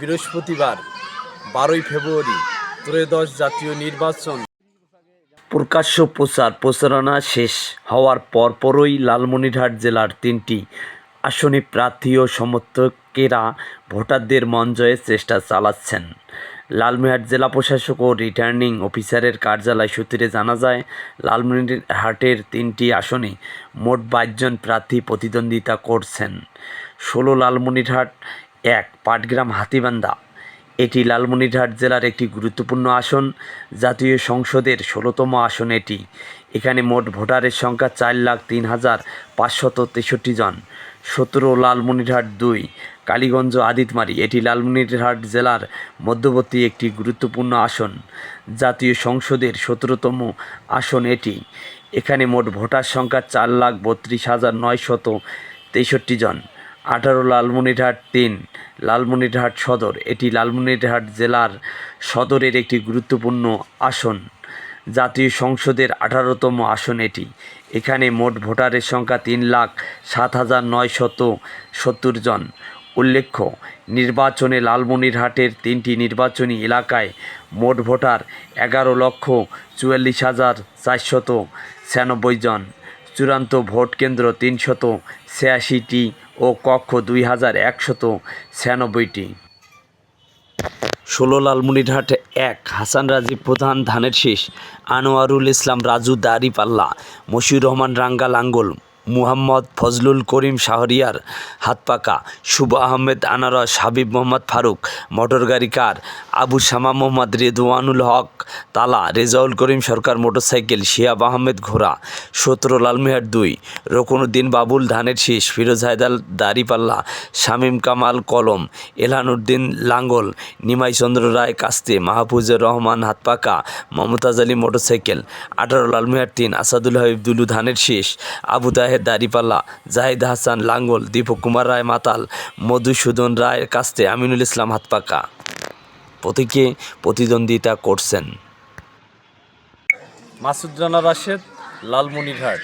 বৃহস্পতিবার, বারোই ফেব্রুয়ারি, ত্রয়োদশ জাতীয় নির্বাচন। প্রকাশ্য প্রচার প্রচারণা শেষ হওয়ার পরপরই লালমনিরহাট জেলার তিনটি আসনে প্রার্থী ও সমর্থকেরা ভোটারদের মন জয়ের চেষ্টা চালাচ্ছেন। লালমনিরহাট জেলা প্রশাসক ও রিটার্নিং অফিসারের কার্যালয় সূত্রে জানা যায়, লালমনিরহাটের তিনটি আসনে মোট বাইশজন প্রার্থী প্রতিদ্বন্দ্বিতা করছেন। ষোলো লালমনিরহাট এক পাটগ্রাম হাতিবান্ধা। এটি লালমনিরহাট জেলার একটি গুরুত্বপূর্ণ আসন, জাতীয় সংসদের ষোলোতম আসন এটি। এখানে মোট ভোটারের সংখ্যা চার লাখ তিন হাজার পাঁচশত তেষট্টি জন। সতেরো লালমনিরহাট দুই, কালীগঞ্জ আদিতমারি। এটি লালমনিরহাট জেলার মধ্যবর্তী একটি গুরুত্বপূর্ণ আসন, জাতীয় সংসদের সতেরোতম আসন এটি। এখানে মোট ভোটার সংখ্যা চার লাখ বত্রিশ হাজার নয়শত তেষট্টি জন। আঠারো লালমনিরহাট তিন, লালমনিরহাট সদর। এটি লালমনিরহাট জেলার সদরের একটি গুরুত্বপূর্ণ আসন। জাতীয় সংসদের আঠারোতম আসন এটি। এখানে মোট ভোটারের সংখ্যা তিন লাখ সাত হাজার নয়শত সত্তর জন। উল্লেখ্য, নির্বাচনে লালমনিরহাটের তিনটি নির্বাচনী এলাকায় মোট ভোটার এগারো লক্ষ চুয়াল্লিশ হাজার চারশত ছিয়ানব্বই জন। চূড়ান্ত ভোট কেন্দ্র তিনশত ছিয়াশিটি ও কক্ষ দুই হাজার একশত ছিয়ানব্বইটি। ষোলো লালমনিরহাট এক, হাসান রাজীব প্রধান ধানের শীষ, আনোয়ারুল ইসলাম রাজু দারিপাল্লা, মশিউর রহমান রাঙ্গা লাঙ্গল। মুহাম্মদ ফজলুল করিম শাহরিয়ার হাতপাকা, শুভ আহমেদ আনারস, হাবিব মোহাম্মদ ফারুক, মোটরগাড়ি কার, আবু শামা মোহাম্মদ রেদওয়ানুল হক, তালা, রেজাউল করিম সরকার মোটরসাইকেল শিয়াব আহমেদ ঘোড়া, সতেরো লালমিহাট দুই রকনুদ্দিন বাবুল ধানের শীষ, ফিরোজ হায়দার দাড়িপাল্লা, শামীম কামাল কলম এলহানুদ্দিন লাঙ্গল, নিমাই চন্দ্র রায় কাস্তে, মাহফুজুর রহমান হাতপাকা, মমতাজ আলী মোটরসাইকেল, আঠারো লালমিহাট তিন, আসাদুল হাবিব দুলু ধানের শীষ, আবু তাহের দাড়িপাল্লা, জাহিদ হাসান, লাঙ্গল, দীপক কুমার রায় মাতাল, মধুসূদন রায়ের কাস্তে আমিনুল ইসলাম হাতপাকা। প্রতীকে প্রতিদ্বন্দ্বিতা করছেন। মাসুদ রানা রাশেদ, লালমনিরহাট।